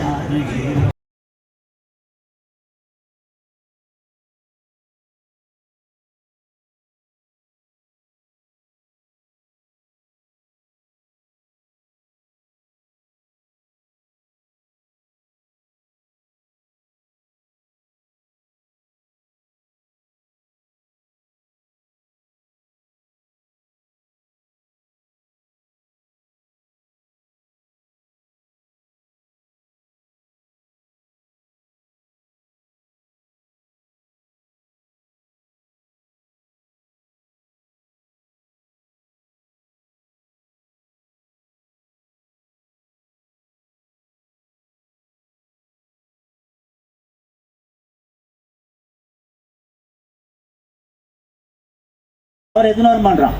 아, அவர் எதுனாலும் பண்ணுறான்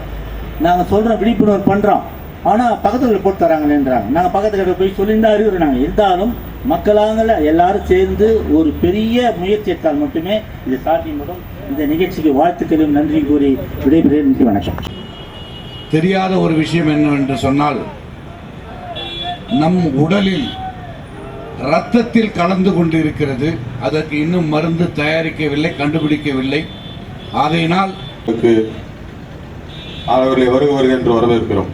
நாங்கள் சொல்கிறோம் விழிப்புணர்வு பண்ணுறோம் ஆனால் பக்கத்தில் போட்டு தராங்களேன்றாங்க நாங்கள் பக்கத்து கடை போய் சொல்லியிருந்தா இருக்கிறோம் நாங்கள் இருந்தாலும் மக்களாங்கள எல்லாரும் சேர்ந்து ஒரு பெரிய முயற்சி எடுத்தால் மட்டுமே இது சாத்தியப்படும் இந்த நிகழ்ச்சிக்கு வாழ்த்துக்களும் நன்றி கூறி விடைபெறுகிறேன். நன்றி வணக்கம். தெரியாத ஒரு விஷயம் என்னவென்று சொன்னால் நம் உடலில் இரத்தத்தில் கலந்து கொண்டு இருக்கிறது அதற்கு இன்னும் மருந்து தயாரிக்கவில்லை கண்டுபிடிக்கவில்லை. ஆகையினால் அவர்களை வருக வருக என்று வரவேற்கிறோம்.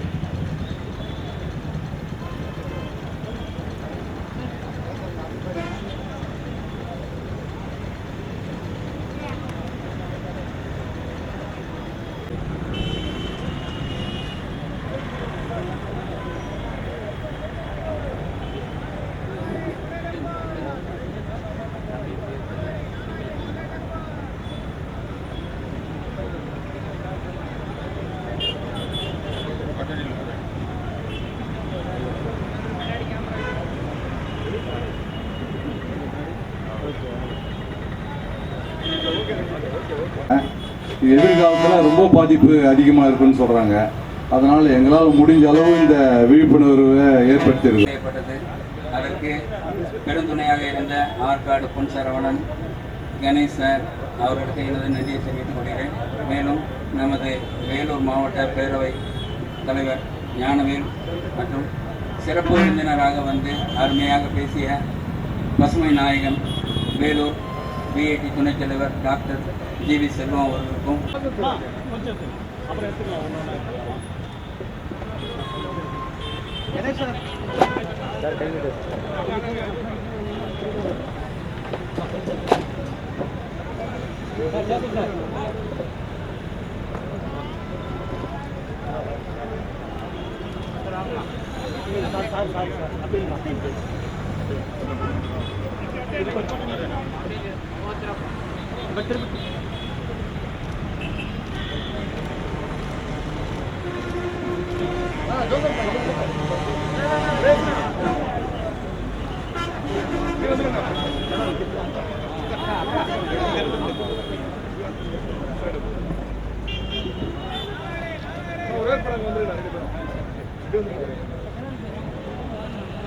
எதிர்காலத்தில் ரொம்ப பாதிப்பு அதிகமாக இருக்குன்னு சொல்கிறாங்க அதனால் எங்களால் முடிஞ்ச அளவு இந்த விழிப்புணர்வை ஏற்படுத்தியிருக்கு செய்யப்பட்டது அதற்கு பெருந்துணையாக இருந்த ஆற்காடு பொன் சரவணன் கணேஷ் சார் அவர்களுக்கு எனது நன்றியை தெரிவித்துக் கொள்கிறேன். மேலும் நமது வேலூர் மாவட்ட பேரவை தலைவர் ஞானவேல் மற்றும் சிறப்பு விருந்தினராக வந்து அருமையாக பேசிய பசுமை நாயகன் வேலூர் பிஐடி துணைத் தலைவர் டாக்டர் ஜி வி செல்வம் அவர்களுக்கும்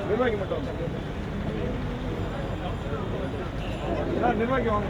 நிர்வாகி மட்டும் நிர்வாகி வாங்க.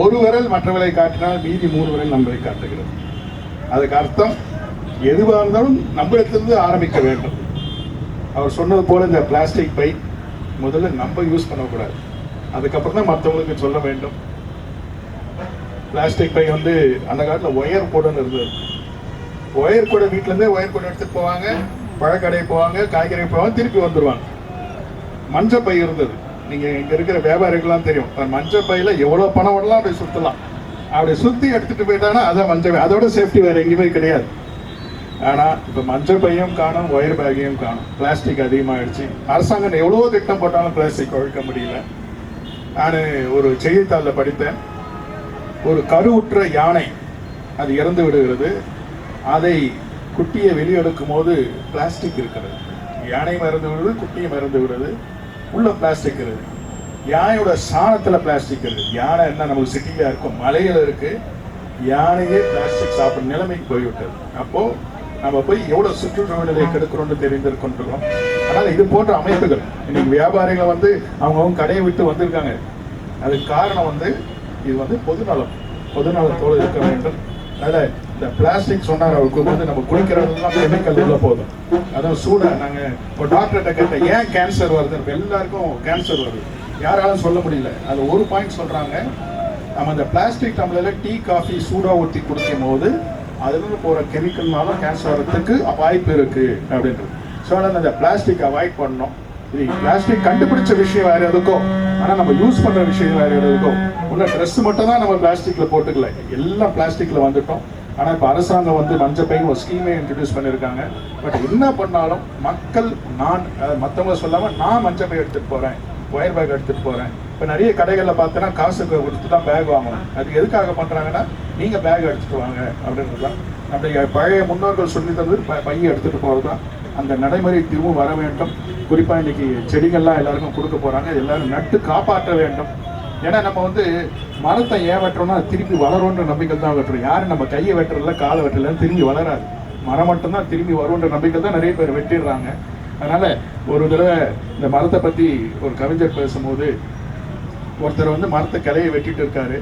ஒரு விரல் மற்றவர்களை காட்டினால் மீதி மூணு விரல் நம்மளை காட்டுகிறது. அதுக்கு அர்த்தம் எதுவாக இருந்தாலும் நம்மிடத்திலிருந்து ஆரம்பிக்க வேண்டும். அவர் சொன்னது போல இந்த பிளாஸ்டிக் பை முதல்ல நம்ம யூஸ் பண்ணக்கூடாது. அதுக்கப்புறம் தான் மற்றவங்களுக்கு சொல்ல வேண்டும். பிளாஸ்டிக் பை வந்து அந்த காலத்தில் ஒயர் கூடன்னு இருந்தது. ஒயர் கூட வீட்டிலேருந்தே ஒயர் கூட எடுத்துகிட்டு போவாங்க பழக்கடை போவாங்க காய்கறி போவாங்க திருப்பி வந்துடுவாங்க மஞ்சள் பை இருந்தது. நீங்கள் இங்கே இருக்கிற வியாபாரிகள்லாம் தெரியும். அந்த மஞ்சள் பையில் எவ்வளோ பணம் வேணாலும் அப்படி சுற்றலாம் அப்படி சுற்றி எடுத்துகிட்டு போயிட்டாங்கன்னா அதான் மஞ்சள் அதோட சேஃப்டி வேறு எங்கேயுமே கிடையாது. ஆனால் இப்போ மஞ்சள் பையும் காணும் ஒயர் பேக்கையும் காணும். பிளாஸ்டிக் அதிகமாகிடுச்சு அரசாங்கம் எவ்வளோ திட்டம் போட்டாலும் பிளாஸ்டிக் ஒழிக்க முடியல. நான் ஒரு செய்தித்தாளில் படித்தேன். ஒரு கருவுற்ற யானை அது இறந்து விடுகிறது. அதை குட்டியை வெளியெடுக்கும் போது பிளாஸ்டிக் இருக்கிறது. யானை மறந்து விடுது குட்டியை மறந்து விடுது. உள்ள பிளாஸ்டிக் இருக்கு யானையோட சாணத்துல பிளாஸ்டிக் இருக்கு யானை என்ன நமக்கு சிட்டில இருக்கும் மலையில இருக்கு யானையே பிளாஸ்டிக் சாப்பிட நிலைமைக்கு போய்விட்டது. அப்போ நம்ம போய் எவ்வளவு சுற்றுச்சூழலை கெடுக்கிறோம்னு தெரிந்திருக்கின்றோம். ஆனால் இது போன்ற அமைப்புகள் இன்னைக்கு வியாபாரிகள் வந்து அவங்கவுங்க கடையை விட்டு வந்திருக்காங்க. அதுக்கு காரணம் வந்து இது வந்து பொதுநலம் பொதுநலத்தோடு இருக்க வேண்டும். அதில் இந்த பிளாஸ்டிக் சொன்னார் அவருக்கு வந்து நம்ம குளிக்கிறதெல்லாம் கெமிக்கல் உள்ள போதும். அதான் சூடாக நாங்கள் இப்போ டாக்டர்கிட்ட கேட்டேன் ஏன் கேன்சர் வருது? இப்ப எல்லாருக்கும் கேன்சர் வருது. யாராலும் சொல்ல முடியல. அது ஒரு பாயிண்ட் சொல்கிறாங்க நம்ம அந்த பிளாஸ்டிக் டம்ளரில் டீ காஃபி சூடாக ஊற்றி குடிக்கும் போது அதுலேருந்து போகிற கெமிக்கல்னால கேன்சர் வரதுக்கு வாய்ப்பு இருக்குது அப்படின்றது. ஸோ அதனால் அந்த பிளாஸ்டிக் அவாய்ட் பண்ணோம் இது பிளாஸ்டிக் கண்டுபிடிச்ச விஷயம் வேறு எதுக்கும் ஆனால் நம்ம யூஸ் பண்ணுற விஷயம் வேறு எதுக்கும் உள்ள ட்ரெஸ் மட்டும் தான் நம்ம பிளாஸ்டிக்கில் போட்டுக்கல. எல்லாம் பிளாஸ்டிக்கில் வந்துட்டோம். ஆனால் இப்போ அரசாங்கம் வந்து மஞ்சள் ஒரு ஸ்கீமே இன்ட்ரடியூஸ் பண்ணியிருக்காங்க பட் என்ன பண்ணாலும் மக்கள் நான் அஹ், சொல்லாமல் நான் மஞ்சள் பை போகிறேன் ஒயர் பேக் எடுத்துகிட்டு போகிறேன் இப்போ நிறைய கடைகளில் பார்த்தோன்னா காசு கொடுத்து தான் பேக் வாங்கணும். அது எதுக்காக பண்ணுறாங்கன்னா நீங்கள் பேக் எடுத்துகிட்டு வாங்க அப்படின்றது தான். நம்முடைய பழைய முன்னோர்கள் சொல்லி தந்தது ப- பையை எடுத்துகிட்டு போகிறது தான் அந்த நடைமுறை திரும்ப வர வேண்டும். குறிப்பாக இன்றைக்கி செடிகள்லாம் எல்லாருக்கும் கொடுக்க போகிறாங்க எல்லாரும் நட்டு காப்பாற்ற வேண்டும். ஏன்னா நம்ம வந்து மரத்தை ஏன் வெட்டுறோம்னா திருப்பி வளரும்ன்ற நம்பிக்கை தான் வெட்டுறோம். யாரும் நம்ம கையை வெட்டுறதுல காலை வெட்டலன்னு திரும்பி வளராது. மரம் மட்டும்தான் திரும்பி வரும்ன்ற நம்பிக்கை தான் நிறைய பேர் வெட்டிடுறாங்க. அதனால ஒரு தடவை இந்த மரத்தை பற்றி ஒரு கவிஞர் பேசும்போது ஒருத்தர் வந்து மரத்தை கிளையை வெட்டிட்டு இருக்காரு.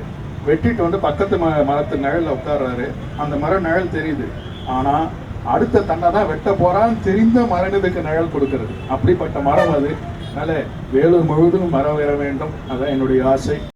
வெட்டிட்டு வந்து பக்கத்து ம மரத்து நிழலில் உட்கார்றாரு. அந்த மரம் நிழல் தெரியுது. ஆனால் அடுத்த தன்னை தான் வெட்ட போகிறான்னு தெரிந்த மரங்களுக்கு நிழல் கொடுக்கறது. அப்படிப்பட்ட மரம் அது. அதனால் வேலூர் முழுவதும் மரம் வர வேண்டும். அதான் என்னுடைய ஆசை.